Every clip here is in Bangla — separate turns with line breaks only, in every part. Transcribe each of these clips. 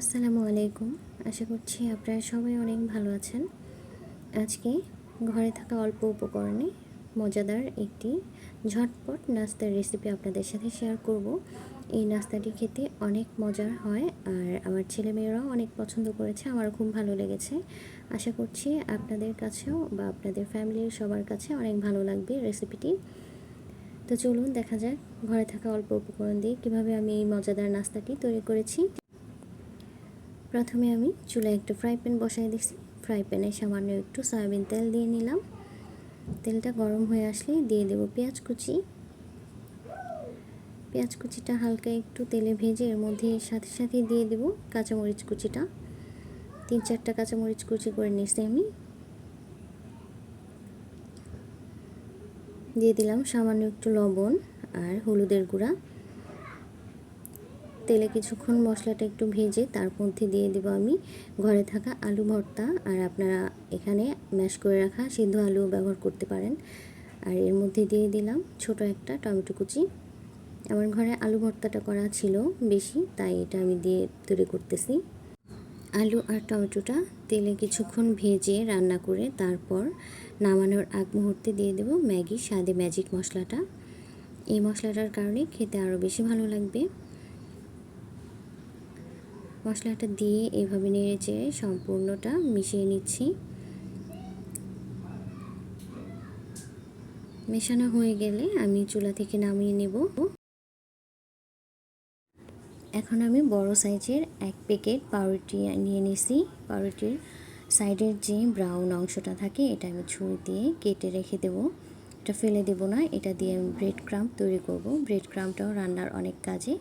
আসসালামু আলাইকুম। আশা করছি আপনারা সবাই অনেক ভালো আছেন। আজকে ঘরে থাকা অল্প উপকরণে মজাদার একটি ঝটপট নাস্তার রেসিপি আপনাদের সাথে শেয়ার করব। এই নাস্তাটি খেতে অনেক মজার হয় আর আমার ছেলেমেয়েরাও অনেক পছন্দ করেছে, আমারও খুব ভালো লেগেছে। আশা করছি আপনাদের কাছেও বা আপনাদের ফ্যামিলির সবার কাছে অনেক ভালো লাগবে রেসিপিটি তো চলুন দেখা যাক ঘরে থাকা অল্প উপকরণ দিয়ে কীভাবে আমি এই মজাদার নাস্তাটি তৈরি করেছি। প্রথমে আমি চুলায় একটু ফ্রাই প্যান বসাই দিচ্ছি ফ্রাই প্যানে সামান্য একটু সয়াবিন তেল দিয়ে নিলাম। তেলটা গরম হয়ে আসলে দিয়ে দেব পেঁয়াজ কুচি। পেঁয়াজ কুচিটা হালকা একটু তেলে ভেজে এর মধ্যে সাথে সাথে দিয়ে দেব কাঁচামরিচ কুচিটা। তিন চারটা কাঁচামরিচ কুচি করে নিচ্ছি আমি। দিয়ে দিলাম সামান্য একটু লবণ আর হলুদের গুঁড়া। তেলে কিছুক্ষণ মশলাটা একটু ভেজে তার মধ্যে দিয়ে দেব আমি ঘরে থাকা আলু ভর্তা আর আপনারা এখানে ম্যাশ করে রাখা সিদ্ধ আলু ব্যবহার করতে পারেন। আর এর মধ্যে দিয়ে দিলাম ছোট একটা টমেটো কুচি। আমার ঘরে আলু ভর্তাটা করা ছিল বেশি, তাই এটা আমি দিয়ে তৈরি করতেছি। আলু আর টমেটোটা তেলে কিছুক্ষণ ভেজে রান্না করে তারপর নামানোর আগ মুহূর্তে দিয়ে দেব ম্যাগি স্বাদে ম্যাজিক মশলাটা। এই মশলাটার কারণে খেতে আরও বেশি ভালো লাগবে। মশলাটা দিয়ে এভাবে নেড়ে চেড়ে সম্পূর্ণটা মিশিয়ে নিচ্ছি। মেশানো হয়ে গেলে আমি চুলা থেকে নামিয়ে নেব। এখন আমি বড় সাইজের এক প্যাকেট পাউরুটি নিয়ে নিছি। পাউরুটির সাইডের যে ব্রাউন অংশটা থাকে, এটা আমি ছুরি দিয়ে কেটে রেখে দেব। এটা ফেলে দেব না, এটা দিয়ে আমি ব্রেড ক্রাম্প তৈরি করব। ব্রেড ক্রাম্পটাও রান্নার অনেক কাজে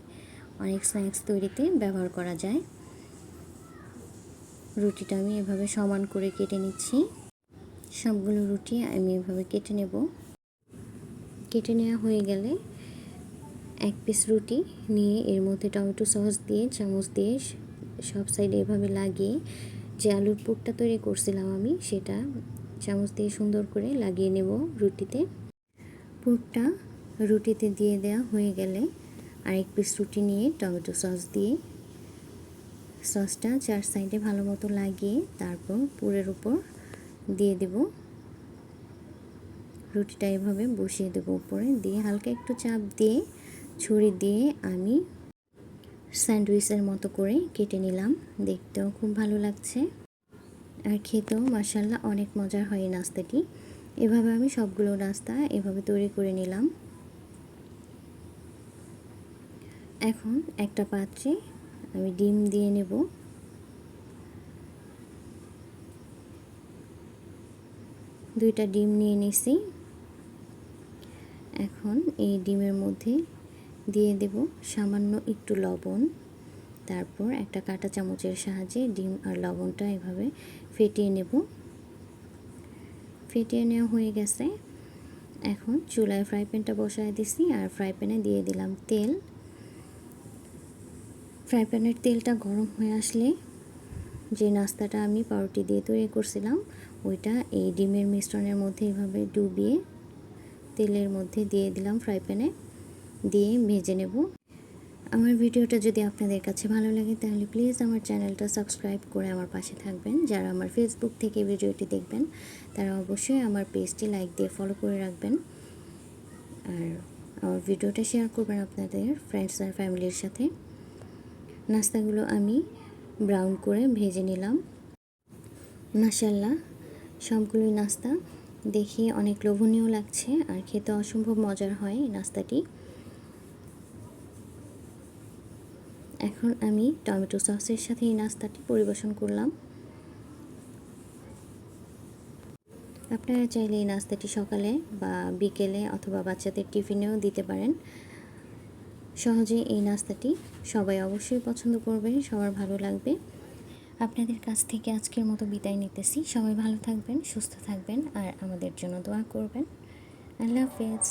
অনেক স্ন্যাক্স তৈরিতে ব্যবহার করা যায়। রুটিটা আমি এভাবে সমান করে কেটে নিচ্ছি। সবগুলো রুটি আমি এভাবে কেটে নেব। কেটে নেওয়া হয়ে গেলে এক পিস রুটি নিয়ে এর মধ্যে টমেটো সস দিয়ে, চামচ দিয়ে সব সাইডে এভাবে লাগিয়ে যে আলুর পুরটা তৈরি করছিলাম আমি সেটা চামচ দিয়ে সুন্দর করে লাগিয়ে নেব রুটিতে। পুরটা রুটিতে দিয়ে দেওয়া হয়ে গেলে আরেক পিস রুটি নিয়ে টমেটো সস দিয়ে। সসটা চার সাইডে ভালো মতো লাগিয়ে তারপর পুরের উপর দিয়ে দেব। রুটিটা এভাবে বসিয়ে দেবো উপরে। দিয়ে হালকা একটু চাপ দিয়ে, ছুরি দিয়ে আমি স্যান্ডউইচের মতো করে কেটে নিলাম। দেখতেও খুব ভালো লাগছে। আর খেতেও মার্শাল্লাহ অনেক মজার হয় নাস্তাটি। এভাবে আমি সবগুলো নাস্তা এভাবে তৈরি করে নিলাম। এখন একটা পাত্রে আমি ডিম দিয়ে নেব। দুইটা ডিম নিয়ে নিছি। এখন এই ডিমের মধ্যে দিয়ে দেব সামান্য একটু লবণ। তারপর একটা কাঁটা চামচের সাহায্যে ডিম আর লবণটা এভাবে ফেটিয়ে নেব। ফেটিয়ে নেওয়া হয়ে গেছে। এখন চুলায় ফ্রাই প্যানটা বসায় দিছি আর ফ্রাই প্যানে দিয়ে দিলাম তেল। ফ্রাই প্যানের তেলটা গরম হয়ে আসলে যে নাস্তাটা আমি পাউরুটি দিয়ে তৈরি করছিলাম, ওইটা এই ডিমের মিশ্রণের মধ্যে এভাবে ডুবিয়ে তেলের মধ্যে দিয়ে দিলাম ফ্রাই প্যানে দিয়ে ভেজে নেব। আমার ভিডিওটা যদি আপনাদের কাছে ভালো লাগে তাহলে প্লিজ আমার চ্যানেলটা সাবস্ক্রাইব করে আমার পাশে থাকবেন। যারা আমার ফেসবুক থেকে ভিডিওটি দেখবেন, তারা অবশ্যই আমার পেজটি লাইক দিয়ে ফলো করে রাখবেন। আর আমার ভিডিওটা শেয়ার করবেন আপনাদের ফ্রেন্ডস আর ফ্যামিলির সাথে। নাস্তাগুলো আমি ব্রাউন করে ভেজে নিলাম। মাসাল্লাহ সবগুলোই নাস্তা। দেখে অনেক লোভনীয় লাগছে আর খেতে অসম্ভব মজার হয় এই নাস্তাটি। এখন আমি টমেটো সসের সাথে এই নাস্তাটি পরিবেশন করলাম। আপনারা চাইলে এই নাস্তাটি সকালে বা বিকেলে অথবা বাচ্চাদের টিফিনেও দিতে পারেন। সহজে এই নাস্তাটি সবাই অবশ্যই পছন্দ করবে, সবার ভালো লাগবে। আপনাদের কাছ থেকে আজকের মতো বিদায় নিতেছি। সবাই ভালো থাকবেন, সুস্থ থাকবেন, আর আমাদের জন্য দোয়া করবেন। আল্লাহ হাফেজ।